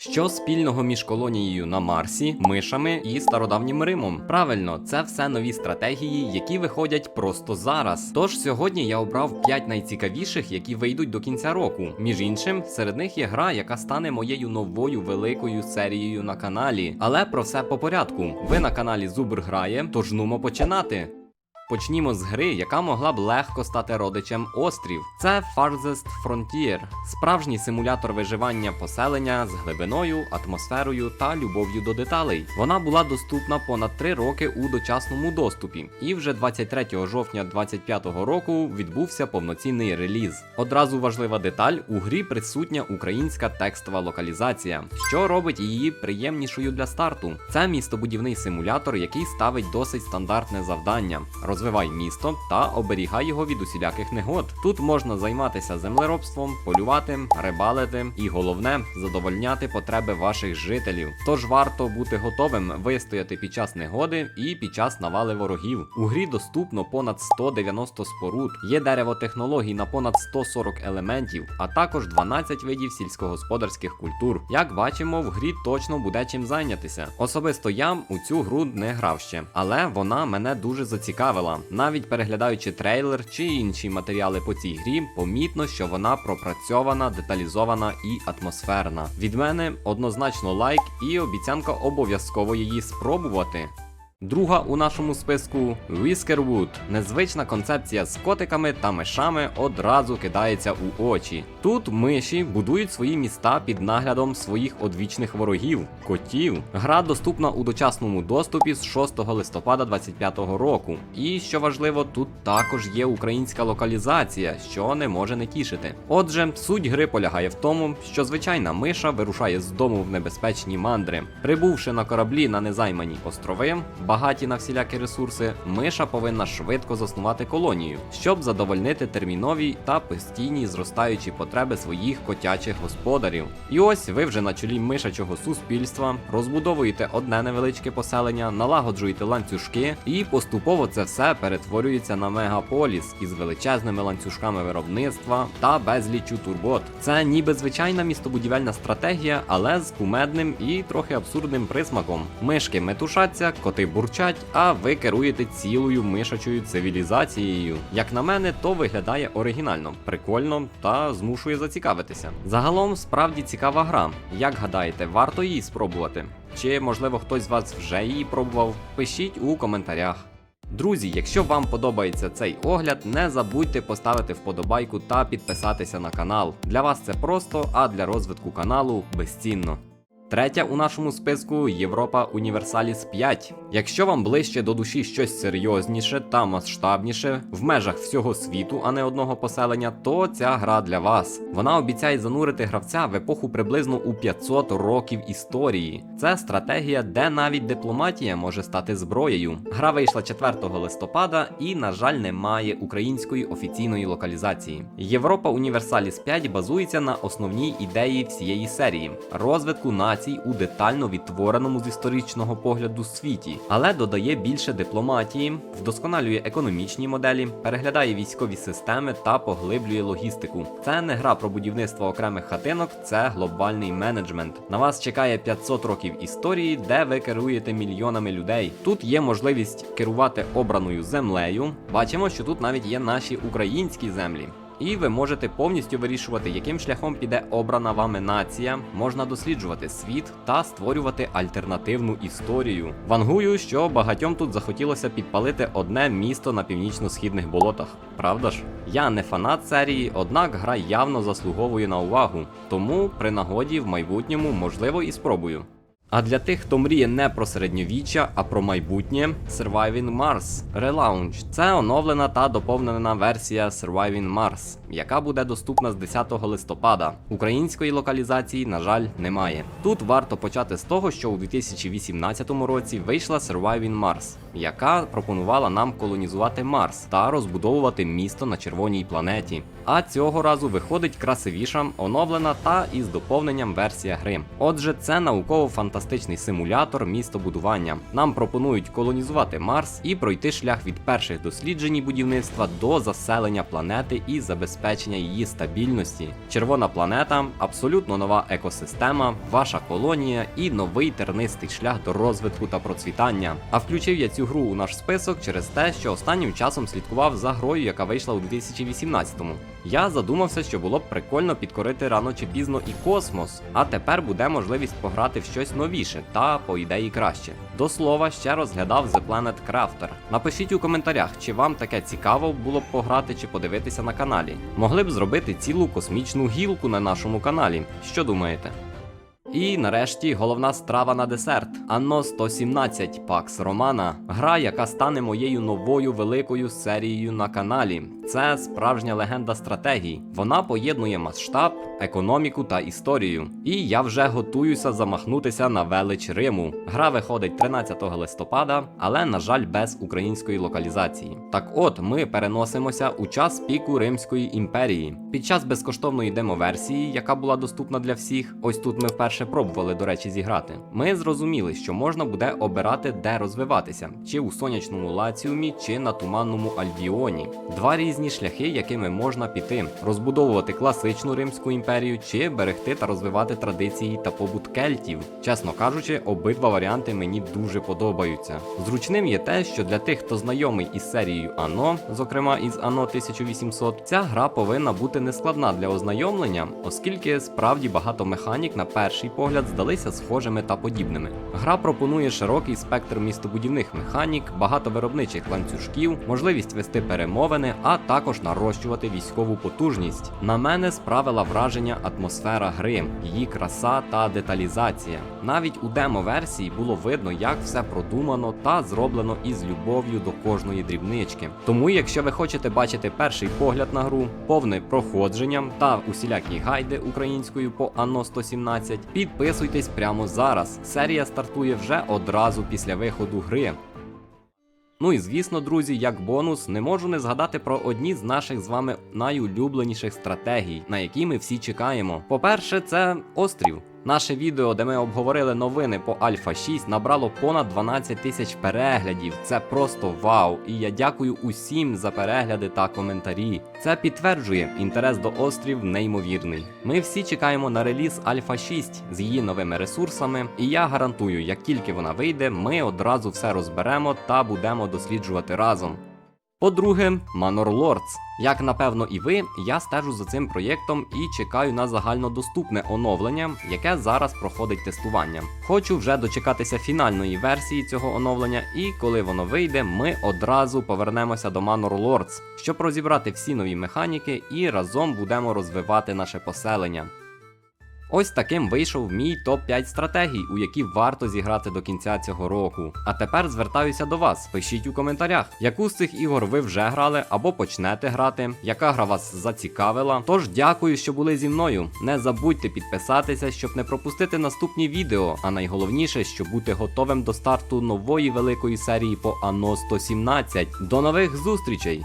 Що спільного між колонією на Марсі, мишами і стародавнім Римом? Правильно, це все нові стратегії, які виходять просто зараз. Тож сьогодні я обрав 5 найцікавіших, які вийдуть до кінця року. Між іншим, серед них є гра, яка стане моєю новою великою серією на каналі. Але про все по порядку. Ви на каналі Зубр грає, тож нумо починати. Почнімо з гри, яка могла б легко стати родичем острів. Це Farthest Frontier, справжній симулятор виживання поселення з глибиною, атмосферою та любов'ю до деталей. Вона була доступна понад 3 роки у дочасному доступі, і вже 23 жовтня 2025 року відбувся повноцінний реліз. Одразу важлива деталь: у грі присутня українська текстова локалізація, що робить її приємнішою для старту. Це містобудівний симулятор, який ставить досить стандартне завдання. Розвивай місто та оберігай його від усіляких негод. Тут можна займатися землеробством, полювати, рибалити і головне задовольняти потреби ваших жителів. Тож варто бути готовим вистояти під час негоди і під час навали ворогів. У грі доступно понад 190 споруд. Є дерево технологій на понад 140 елементів, а також 12 видів сільськогосподарських культур. Як бачимо, в грі точно буде чим зайнятися. Особисто я у цю гру не грав ще, але вона мене дуже зацікавила. Навіть переглядаючи трейлер чи інші матеріали по цій грі, помітно, що вона пропрацьована, деталізована і атмосферна. Від мене однозначно лайк і обіцянка обов'язково її спробувати. Друга у нашому списку Whiskerwood. Незвична концепція з котиками та мишами одразу кидається у очі. Тут миші будують свої міста під наглядом своїх одвічних ворогів котів. Гра доступна у дочасному доступі з 6 листопада 2025 року. І що важливо, тут також є українська локалізація, що не може не тішити. Отже, суть гри полягає в тому, що звичайна миша вирушає з дому в небезпечні мандри. Прибувши на кораблі на незаймані острови, багаті на всілякі ресурси, миша повинна швидко заснувати колонію, щоб задовольнити термінові та постійні зростаючі потреби своїх котячих господарів. І ось ви вже на чолі мишачого суспільства, розбудовуєте одне невеличке поселення, налагоджуєте ланцюжки, і поступово це все перетворюється на мегаполіс із величезними ланцюжками виробництва та безліччю турбот. Це ніби звичайна містобудівельна стратегія, але з кумедним і трохи абсурдним присмаком. Мишки метушаться, коти бурчать, а ви керуєте цілою мишачою цивілізацією. Як на мене, то виглядає оригінально, прикольно та змушує зацікавитися. Загалом справді цікава гра. Як гадаєте, варто її спробувати? Чи можливо хтось з вас вже її пробував? Пишіть у коментарях. Друзі, якщо вам подобається цей огляд, не забудьте поставити вподобайку та підписатися на канал. Для вас це просто, а для розвитку каналу безцінно. Третя у нашому списку Європа Універсаліс 5. Якщо вам ближче до душі щось серйозніше та масштабніше в межах всього світу, а не одного поселення, то ця гра для вас. Вона обіцяє занурити гравця в епоху приблизно у 500 років історії. Це стратегія, де навіть дипломатія може стати зброєю. Гра вийшла 4 листопада і, на жаль, не має української офіційної локалізації. Європа Універсаліс 5 базується на основній ідеї всієї серії розвитку націй у детально відтвореному з історичного погляду світі, але додає більше дипломатії, вдосконалює економічні моделі, переглядає військові системи та поглиблює логістику. Це не гра про будівництво окремих хатинок, це глобальний менеджмент. На вас чекає 500 років історії, де ви керуєте мільйонами людей. Тут є можливість керувати обраною землею. Бачимо, що тут навіть є наші українські землі. І ви можете повністю вирішувати, яким шляхом піде обрана вами нація. Можна досліджувати світ та створювати альтернативну історію. Вангую, що багатьом тут захотілося підпалити одне місто на північно-східних болотах. Правда ж? Я не фанат серії, однак гра явно заслуговує на увагу. Тому при нагоді в майбутньому можливо і спробую. А для тих, хто мріє не про середньовіччя, а про майбутнє, Surviving Mars Relaunch – це оновлена та доповнена версія Surviving Mars, яка буде доступна з 10 листопада. Української локалізації, на жаль, немає. Тут варто почати з того, що у 2018 році вийшла Surviving Mars, яка пропонувала нам колонізувати Марс та розбудовувати місто на червоній планеті. А цього разу виходить красивіша, оновлена та із доповненням версія гри. Отже, це науково-фантастична фантастичний симулятор містобудування. Нам пропонують колонізувати Марс і пройти шлях від перших досліджень і будівництва до заселення планети і забезпечення її стабільності. Червона планета абсолютно нова екосистема, ваша колонія і новий тернистий шлях до розвитку та процвітання. А включив я цю гру у наш список через те, що останнім часом слідкував за грою, яка вийшла у 2018-му. Я задумався, що було б прикольно підкорити рано чи пізно і космос, а тепер буде можливість пограти в щось новіше та, по ідеї, краще. До слова, ще розглядав The Planet Crafter. Напишіть у коментарях, чи вам таке цікаво було б пограти чи подивитися на каналі. Могли б зробити цілу космічну гілку на нашому каналі. Що думаєте? І нарешті головна страва на десерт Анно 117 Пакс Романа. Гра, яка стане моєю новою великою серією на каналі. Це справжня легенда стратегій. Вона поєднує масштаб, економіку та історію. І я вже готуюся замахнутися на велич Риму. Гра виходить 13 листопада, але на жаль, без української локалізації. Так от ми переносимося у час піку Римської імперії. Під час безкоштовної демоверсії, яка була доступна для всіх, ось тут ми вперше пробували, до речі, зіграти. Ми зрозуміли, що можна буде обирати, де розвиватися, чи у сонячному лаціумі, чи на туманному Альбіоні. Два різні шляхи, якими можна піти: розбудовувати класичну Римську імперію, чи берегти та розвивати традиції та побут кельтів. Чесно кажучи, обидва варіанти мені дуже подобаються. Зручним є те, що для тих, хто знайомий із серією Ано, зокрема із Ано 1800, ця гра повинна бути нескладна для ознайомлення, оскільки справді багато механік на перший погляд здалися схожими та подібними. Гра пропонує широкий спектр містобудівних механік, багато виробничих ланцюжків, можливість вести перемовини, а також нарощувати військову потужність. На мене справила враження атмосфера гри, її краса та деталізація. Навіть у демо-версії було видно, як все продумано та зроблено із любов'ю до кожної дрібнички. Тому, якщо ви хочете бачити перший погляд на гру, повне проходження та усілякі гайди українською по Анно 117, підписуйтесь прямо зараз. Серія стартує вже одразу після виходу гри. Ну і звісно, друзі, як бонус, не можу не згадати про одні з наших з вами найулюбленіших стратегій, на які ми всі чекаємо. По-перше, це острів. Наше відео, де ми обговорили новини по Альфа 6, набрало понад 12 тисяч переглядів. Це просто вау! І я дякую усім за перегляди та коментарі. Це підтверджує інтерес до острів неймовірний. Ми всі чекаємо на реліз Альфа 6 з її новими ресурсами, і я гарантую, як тільки вона вийде, ми одразу все розберемо та будемо досліджувати разом. По-друге, Manor Lords. Як напевно і ви, я стежу за цим проєктом і чекаю на загальнодоступне оновлення, яке зараз проходить тестування. Хочу вже дочекатися фінальної версії цього оновлення, і коли воно вийде, ми одразу повернемося до Manor Lords, щоб розібрати всі нові механіки і разом будемо розвивати наше поселення. Ось таким вийшов мій топ-5 стратегій, у які варто зіграти до кінця цього року. А тепер звертаюся до вас. Пишіть у коментарях, яку з цих ігор ви вже грали або почнете грати, яка гра вас зацікавила. Тож дякую, що були зі мною. Не забудьте підписатися, щоб не пропустити наступні відео. А найголовніше, щоб бути готовим до старту нової великої серії по Ано 117. До нових зустрічей!